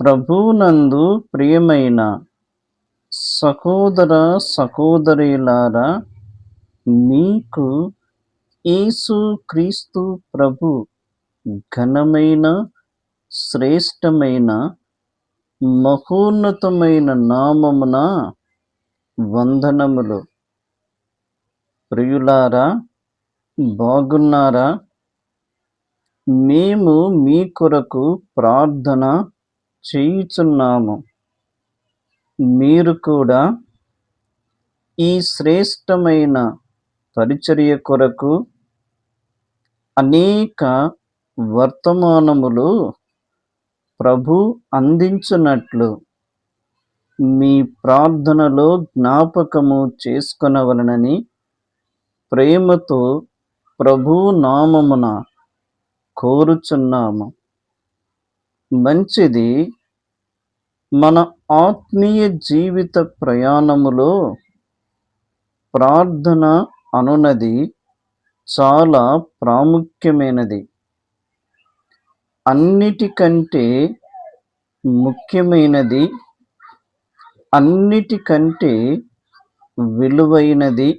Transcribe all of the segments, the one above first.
ప్రభునందు ప్రియమైన సహోదర సహోదరులారా మీకు యేసు క్రీస్తు ప్రభు ఘనమైన శ్రేష్టమైన మహోన్నతమైన నామమున వందనములు. ప్రియులారా బాగున్నారా? మేము మీ కొరకు ప్రార్థన చేయుచున్నాము. మీరు కూడా ఈ శ్రేష్టమైన పరిచర్య కొరకు అనేక వర్తమానములు ప్రభు అందించున్నట్లు మీ ప్రార్థనలో జ్ఞాపకము చేసుకొనవలనని ప్రేమతో ప్రభు నామమున కోరుచున్నాము. మంచిది మన ఆత్మీయ జీవిత ప్రయాణములో ప్రార్థన అనునది చాలా ప్రాముఖ్యమైనది. అన్నిటికంటే ముఖ్యమైనది అన్నిటికంటే విలువైనది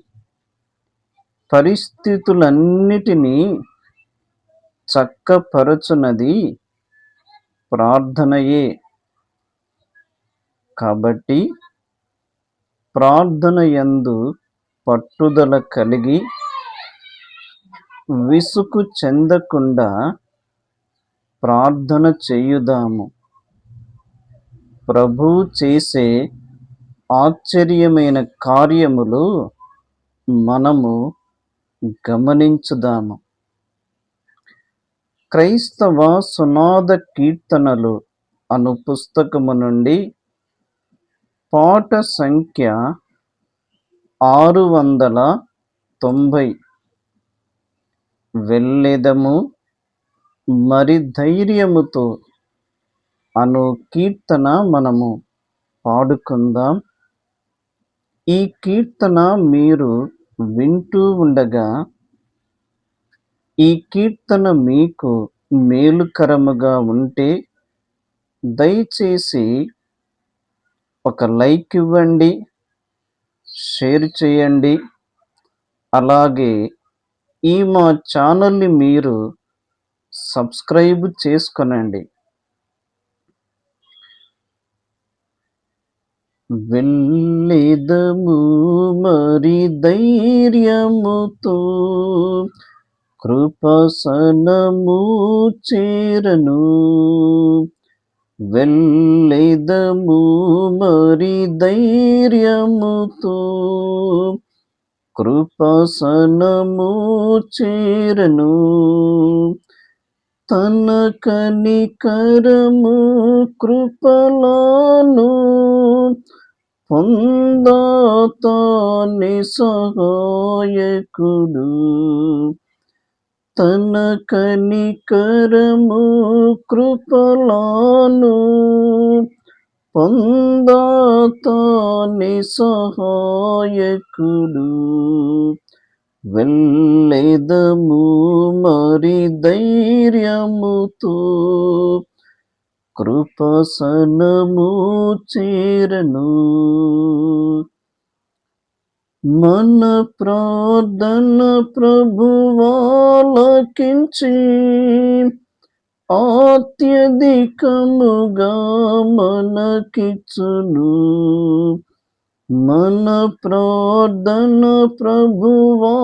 పరిస్థితులన్నిటినీ చక్కపరచునది ప్రార్థనయే. కాబట్టి ప్రార్థన యందు పట్టుదల కలిగి విసుగు చెందకుండా ప్రార్థన చేయుదాము. ప్రభు చేసే ఆశ్చర్యమైన కార్యములు మనము గమనించుదాము. క్రైస్తవ సునాద కీర్తనలు అను పుస్తకము నుండి పాట సంఖ్య ఆరు వందల తొంభై. వెళ్ళెదము మరి ధైర్యముతో అను కీర్తన మనము పాడుకుందాం. ఈ కీర్తన మీరు వింటూ ఉండగా ఈ కీర్తన మీకు మేలుకరముగా ఉంటే దయచేసి ఒక లైక్ ఇవ్వండి షేర్ చేయండి. అలాగే ఈ మా ఛానల్ని మీరు సబ్స్క్రైబ్ చేసుకొనండి. వెళ్ళేదము మరి ధైర్యముతో కృపసనము చేరను వెళ్ళేదము మరి ధైర్యముతో కృపసనము చేరను తన కనికరము కృపలాను పొందాతాని సహాయకుడు. తన కనికరము కృపలాను పొందాతాని సహాయకుడు. వెళ్ళేదము మరి ధైర్యముతో కృపసనము చేరను. మన ప్రార్థన ప్రభువాలకించి అత్యధికముగా మనకిచ్చును. మన ప్రార్థన ప్రభువాలకించి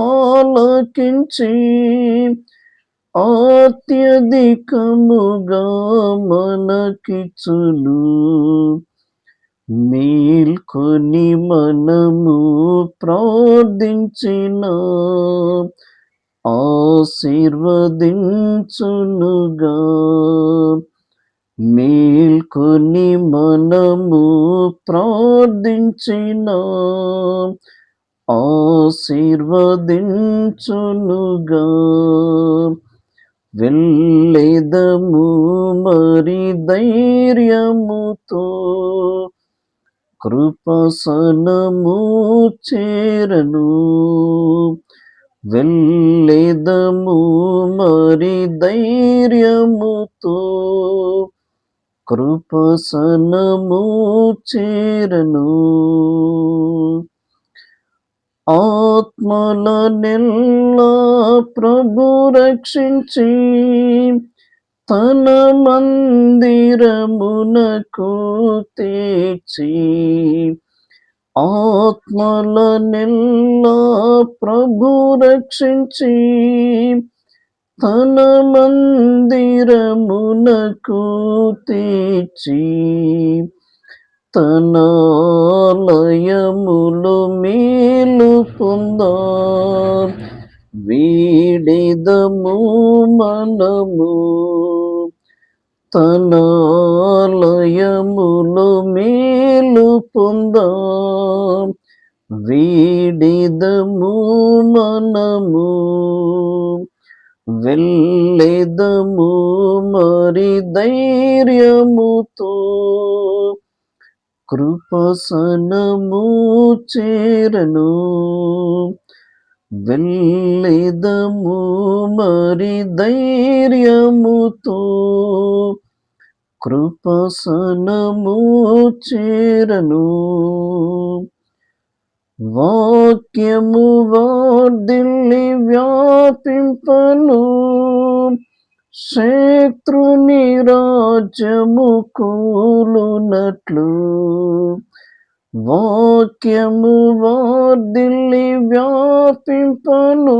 అత్యధికముగా మనకిచ్చును. మేల్కొని మనము ప్రార్థించిన ఆశీర్వదించునుగా. మేల్కొని మనము ప్రార్థించిన ఆశీర్వదించునుగా. వెళ్ళేదము మరి ధైర్యముతో కృపసనము చేరను. వెళ్ళేదము మరి ధైర్యముతో కృపసనము చేరను. ఆత్మల నిల్ల ప్రభు రక్షించి తన మందిరమునకు తెచ్చి ఆత్మల నిల్ల ప్రభు రక్షించి తన మందిరమునకు తెచ్చి తనాలయములు మేలు పొందా వీడిదము మనము తనాలయములు మేలు పొందాం. వీడిదము మనము వెళ్ళెదము మరి ధైర్యముతో కృపసనము చేరను. వెళ్ళిదము మరి ధైర్యముతో కృపసనము చేరను. వాక్యము వార్దిల్లి వ్యాపింపను. శత్రుని రాజ్యము కూలునట్లు వాక్యము వార్దిల్లి వ్యాపింపను.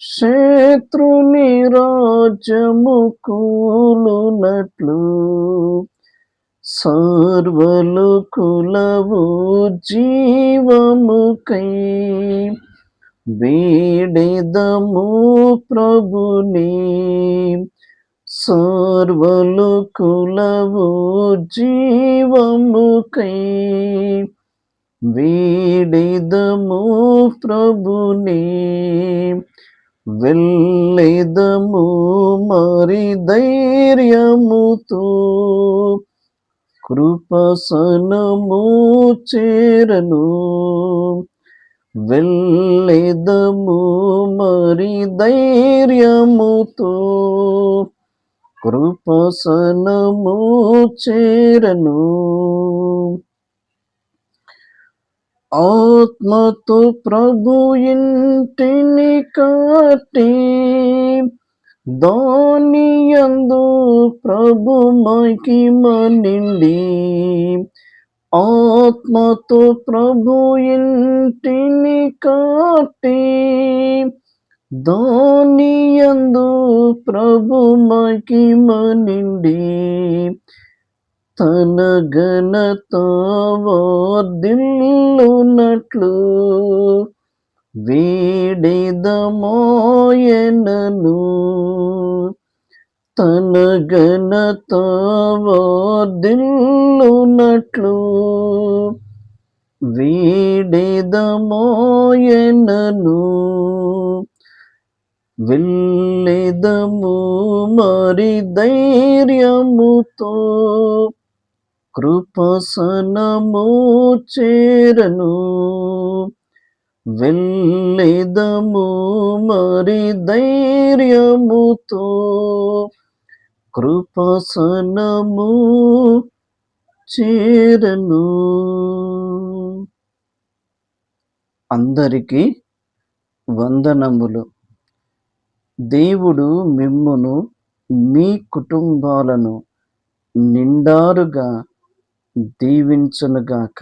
శత్రుని రాజ్యము కూలునట్లు. సర్వలు కులవు జీవముకై. వేడెదము ప్రభుని. సర్వలు కులవు జీవముకై వీడిదము ప్రభుని వెళ్ళిదము మరి ధైర్యముతో కృపసనము చేరను వెళ్ళిదము మరి ధైర్యముతో కృపసనము చేరను. ఆత్మతో ప్రభు ఇంటిని కాటి దాని అందు ప్రభు మహిమ నిండి. ఆత్మతో ప్రభు ఇంటిని కాటి దాని అందు ప్రభు మహిమ నిండి తన ఘనత వర్ధిల్లునట్లు వేడిదమాయనను. తన ఘనత వర్ధిల్లునట్లు వేడిదమాయనను. వెళ్ళెదము మరి ధైర్యముతో కృపసనము చేరను. వెళ్ళెదము మరి ధైర్యముతో కృపసనము చేరను. అందరికీ వందనములు. దేవుడు మిమ్మును మీ కుటుంబాలను నిండారుగా దీవించునుగాక.